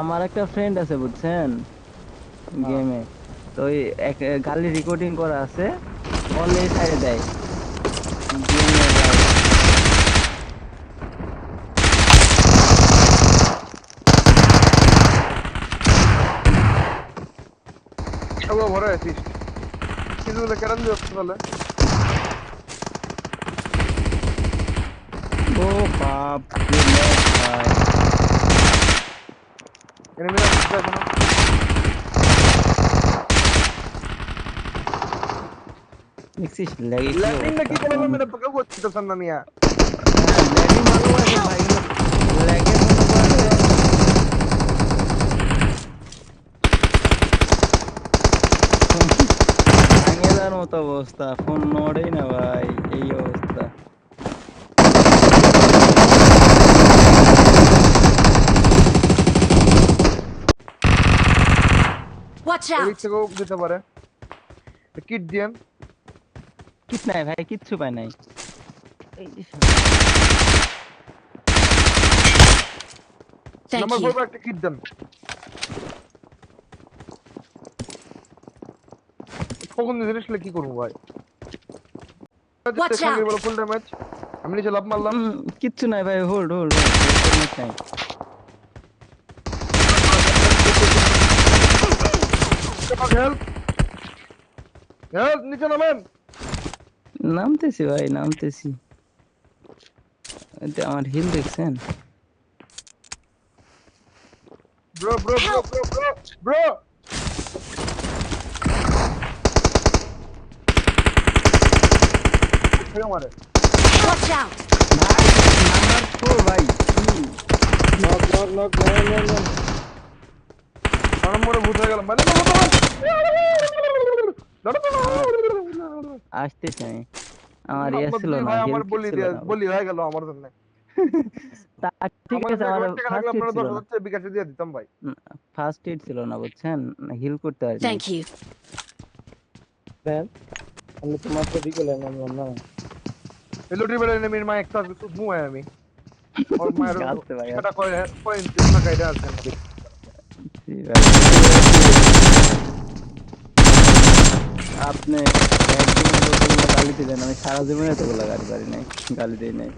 আমার একটা ফ্রেন্ড আছে বুঝছেন? গেমে তো ওই এক গালি রেকর্ডিং করা আছে বলে সাইডে দেয়। সব ভরে আছিস। দিচ্ছ তাহলে ও বাপ রে ভাই Enemigo en el teléfono. Niksish lagi. Landing na kita naman meron mamiya. No Watch এদিক out! থেকেও দিতে পারে কিট দিয়েন কিট নাই ভাই কিচ্ছু পাই নাই এই যে Thank নাম্বার you. ফোর একটা কিট দেন কখন জিনিস কি করবো ভাই Watch out! ফুল ড্যামেজ আমি নিচে লাভ মারলাম উম, কিচ্ছু নাই ভাই hold hold hold help help নিচে নামেন। নামতেছি ভাই নামতেছি। আমার হিল দেখছেন? Bro bro bro bro bro bro মারে Watch out! ভাই নাম্বার ফোর ভাই knock knock knock knock knock knock আমার মনে হয়ে গেলাম। মানে আসতেছে আমি আমার ইয়ে ছিল না আমার health বলি ছিল দিয়ে না। বলি হয়ে গেল আমার জন্য তা ঠিক আমার আছে আমার টাকা থাকলে ফার্স্ট আপনারা এড ছিল দশ হাজার বিকাশে দিয়ে দিতাম ভাই ফার্স্ট এড ছিল না বুঝছেন হিল করতে পারি Thank you. দেন আমি তো মাত্র দিকে নামলাম না এলোটি বেড়ে নেমির মা একটা মু হয় আমি ওর মায়ের গালতে ভাই, সেটা কয় কয়েন টাকা এটা আছে আমাদের আপনি একদিন গালি দিলেন আমি সারা জীবনে তো গালি পারি নাই গালি দিই নাই।